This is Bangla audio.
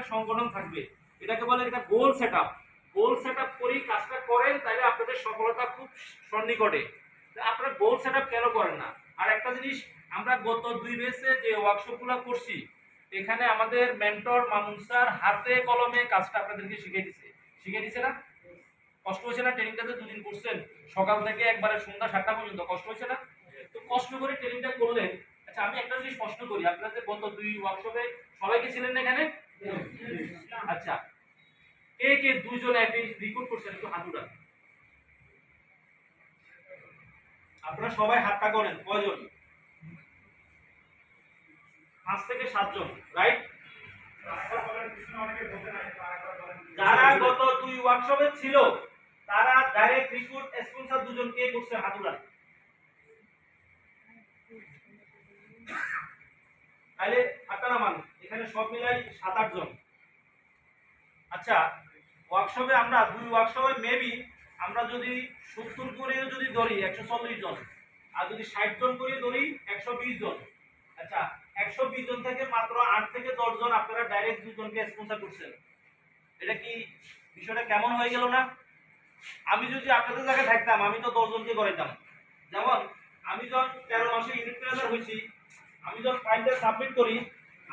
একটা সংগঠন থাকবে। এটাকে বলে এটা goal set up goal set up করেই কাজটা করেন, তাহলে আপনাদের সফলতা খুব সন্নিকটে। আপনারা গোল সেট আপ কেন করেন না? আর একটা জিনিস, আমরা গত দুই বেসে যে ওয়ার্কশপগুলো করছি, এখানে আমাদের মেন্টর মামুন স্যার হাতে কলমে কাজটা আপনাদেরকে শিখিয়ে দিছে। শিখিয়ে দিছে না? কষ্ট হয়েছে না? ট্রেনিংটাতে দুদিন করছেন। সকাল থেকে একবারে সন্ধ্যা সাতটা পর্যন্ত কষ্ট হয়েছে না? তো কষ্ট করে ট্রেনিংটা করলেন। আচ্ছা আমি একটা জিনিস প্রশ্ন করি। আপনাদের গত দুই ওয়ার্কশপে সবাই কি ছিলেন না এখানে? আচ্ছা। কে কে দুইজন অ্যাপি রিক্রুট করছেন একটু হাত উঠান আপনারা সবাই হাতটা করেন কয়জন? পাঁচ থেকে সাতজন রাইট যারা গত দুই ওয়ার্কশপে ছিল, তারা ডাইরেক্ট রিক্রুট স্পন্সর দুজন, কে করছে হাত উঠান তাহলে আপনারা মান এখানে সব মিলাই সাত, আট জন। আচ্ছা ওয়ার্কশপে আমরা দুই ওয়ার্কশপে মেবি আমরা যদি সত্তর করে যদি ধরি, একশো চল্লিশ জন, আর যদি ষাট জন করে ধরি, একশো বিশ জন। আচ্ছা একশো বিশ জন থেকে মাত্র আট থেকে দশ জন আপনারা ডাইরেক্ট দুজনকে স্পন্সর করছেন। এটা কি বিষয়টা কেমন হয়ে গেল না? আমি যদি আপনাদের জায়গায় থাকতাম, আমি তো দশজনকে করাইতাম। যেমন, আমি যখন তেরো মাসে ইউনিট হয়েছি, আমি যখন ফাইলটা সাবমিট করি